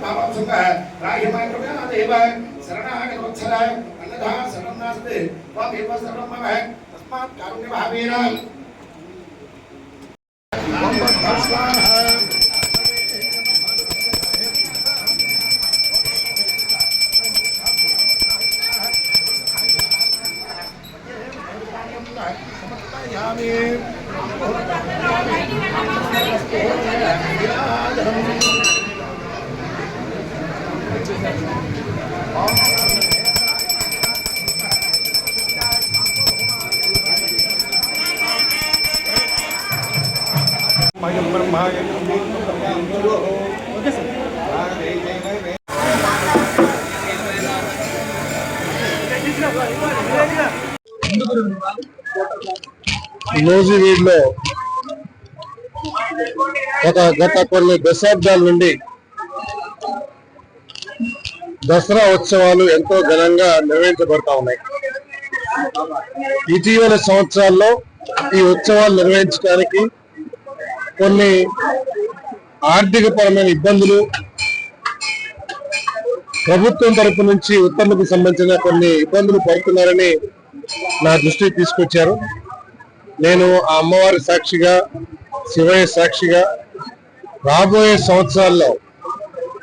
பாபாசங்க ராயமாயிரமே அதேவ சரணாகவத்சர அன்னதா சரணம் நாஸ்து மாமேவ சரணம் மம தஸ்மாத் காருண்ய மகாவீர நமஸ்காரம் Yeah. కారుణ్య నూజివీడ్లో గత గత కొన్ని దశాబ్దాల నుండి దసరా ఉత్సవాలు ఎంతో ఘనంగా నిర్వహించబడతా ఉన్నాయి. ఇటీవల సంవత్సరాల్లో ఈ ఉత్సవాలు నిర్వహించడానికి కొన్ని ఆర్థిక పరమైన ఇబ్బందులు ప్రభుత్వం తరపు నుంచి ఉత్తర్వులకు సంబంధించిన కొన్ని ఇబ్బందులు పడుతున్నారని నా దృష్టికి తీసుకొచ్చారు. నేను ఆ అమ్మవారి సాక్షిగా శివయ్య సాక్షిగా రాబోయే సంవత్సరాల్లో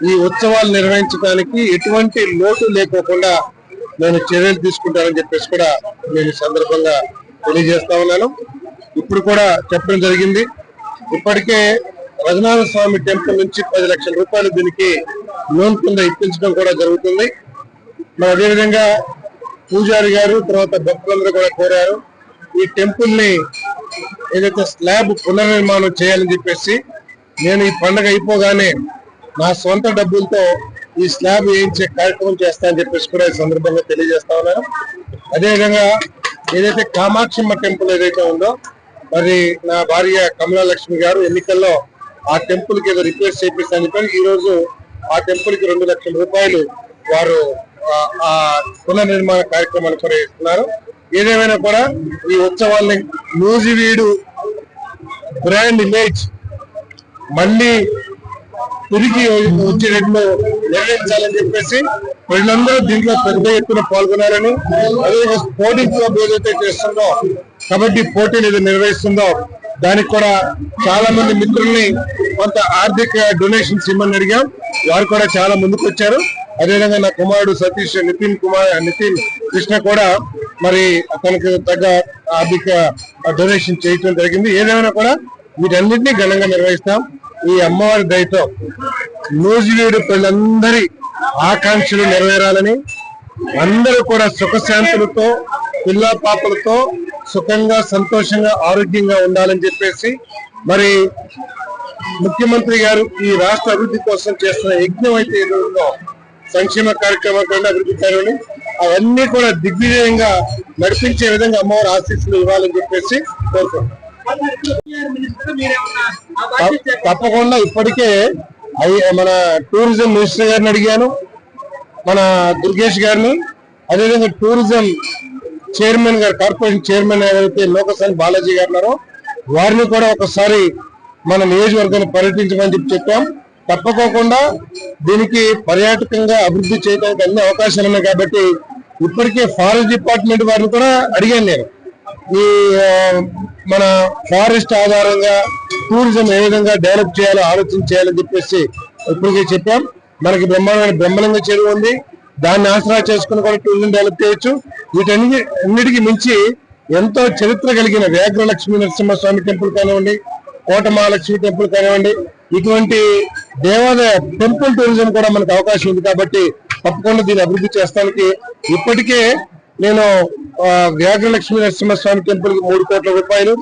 ఈ ఉత్సవాలు నిర్వహించడానికి ఎటువంటి లోటు లేకోకుండా నేను చర్యలు తీసుకుంటానని చెప్పేసి కూడా నేను సందర్భంగా తెలియజేస్తా ఉన్నాను. ఇప్పుడు కూడా చెప్పడం జరిగింది. ఇప్పటికే రఘునాథ స్వామి టెంపుల్ నుంచి పది లక్షల రూపాయలు దీనికి లోన్ కింద ఇప్పించడం కూడా జరుగుతుంది. మరి అదేవిధంగా పూజారి గారు తర్వాత భక్తులందరూ కూడా కోరారు ఈ టెంపుల్ని ఏదైతే స్లాబ్ పునర్నిర్మాణం చేయాలని చెప్పేసి నేను ఈ పండగ అయిపోగానే నా సొంత డబ్బులతో ఈ స్లాబ్ వేయించే కార్యక్రమం చేస్తానని చెప్పేసి కూడా ఈ సందర్భంగా తెలియజేస్తా ఉన్నాను. అదేవిధంగా ఏదైతే కామాక్షమ్మ టెంపుల్ ఏదైతే ఉందో మరి నా భార్య కమలా లక్ష్మి గారు ఎన్నికల్లో ఆ టెంపుల్కి ఏదో రిక్వెస్ట్ చేపిస్తాను చెప్పారు. ఈ రోజు ఆ టెంపుల్కి రెండు లక్షల రూపాయలు వారు ఆ- పునర్నిర్మాణ కార్యక్రమాన్ని కూడా ఏదేమైనా కూడా ఈ ఉత్సవాల్ని నూజివీడు బ్రాండ్ ఇమేజ్ మళ్ళీ తిరిగి వచ్చేటట్లు నిర్వహించాలని చెప్పేసి ప్రజలందరూ దీంట్లో పెద్ద ఎత్తున పాల్గొనాలని అదేవిధంగా స్పోర్టింగ్ క్లబ్ ఏదైతే చేస్తుందో కబడ్డీ పోటీలు ఏదో నిర్వహిస్తుందో దానికి కూడా చాలా మంది మిత్రుల్ని కొంత ఆర్థిక డొనేషన్స్ ఇమ్మని అడిగాం. వారు కూడా చాలా ముందుకు వచ్చారు. అదేవిధంగా నా కుమారుడు సతీష్ నితిన్ కుమార్ నితిన్ కృష్ణ కూడా మరి తనకు తగ్గ ఆర్థిక డొనేషన్ చేయటం జరిగింది. ఏదేమైనా కూడా వీటన్నిటినీ ఘనంగా నిర్వహిస్తాం. ఈ అమ్మవారి దయతో నూజివీడు పిల్లలందరి ఆకాంక్షలు నెరవేరాలని అందరూ కూడా సుఖశాంతులతో పిల్ల పాపలతో సుఖంగా సంతోషంగా ఆరోగ్యంగా ఉండాలని చెప్పేసి మరి ముఖ్యమంత్రి గారు ఈ రాష్ట్ర అభివృద్ధి కోసం చేస్తున్న యజ్ఞం అయితే ఏదో సంక్షేమ కార్యక్రమం కూడా అభివృద్ధి కార్యక్రమం అవన్నీ కూడా దిగ్విజయంగా నడిపించే విధంగా అమ్మవారి ఆశీస్సులు ఇవ్వాలని చెప్పేసి కోరుకుంటున్నాం. తప్పకుండా ఇప్పటికే మన టూరిజం మినిస్టర్ గారిని అడిగాను. మన దుర్గేష్ గారిని అదేవిధంగా టూరిజం చైర్మన్ గారు కార్పొరేషన్ చైర్మన్ ఎవరైతే లోకసాని బాలాజీ గారు ఉన్నారో వారిని కూడా ఒకసారి మన నియోజకవర్గాన్ని పర్యటించమని చెప్పి చెప్పాం. తప్పకోకుండా దీనికి పర్యాటకంగా అభివృద్ధి చేయడానికి అన్ని అవకాశాలు ఉన్నాయి కాబట్టి ఇప్పటికే ఫారెస్ట్ డిపార్ట్మెంట్ వారిని కూడా అడిగాను నేను. ఈ మన ఫారెస్ట్ ఆధారంగా టూరిజం ఏ విధంగా డెవలప్ చేయాలో ఆలోచన చేయాలని చెప్పేసి ఇప్పటికే చెప్పాం. మనకి బ్రహ్మాండమైన బ్రహ్మలింగ చెరువు ఉంది. దాన్ని ఆసరా చేసుకుని కూడా టూరిజం డెవలప్ చేయొచ్చు. వీటన్ని అన్నిటికీ మించి ఎంతో చరిత్ర కలిగిన వ్యాఘ్ర లక్ష్మీ నరసింహస్వామి టెంపుల్ కానివ్వండి కోట మహాలక్ష్మి టెంపుల్ కానివ్వండి ఇటువంటి దేవాలయ టెంపుల్ టూరిజం కూడా మనకు అవకాశం ఉంది కాబట్టి తప్పకుండా దీన్ని అభివృద్ధి చేస్తానికి ఇప్పటికే నేను వ్యాఘ్ర లక్ష్మీ నరసింహస్వామి టెంపుల్కి మూడు కోట్ల రూపాయలు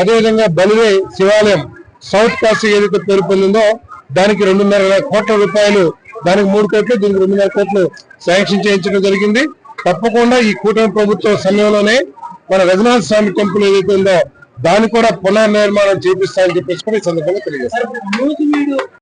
అదేవిధంగా బలివే శివాలయం సౌత్ కాశీ ఏదైతే పేరు పొందిందో దానికి రెండున్నర కోట్ల రూపాయలు దానికి మూడు కోట్లు దీనికి రెండున్నర కోట్లు శాంక్షన్ చేయించడం జరిగింది. తప్పకుండా ఈ కూటమి ప్రభుత్వ సమయంలోనే మన రఘునాథ స్వామి టెంపుల్ ఏదైతే ఉందో దాన్ని కూడా పునర్నిర్మాణం చేపిస్తామని చెప్పేసి కూడా ఈ సందర్భంగా తెలియజేస్తారు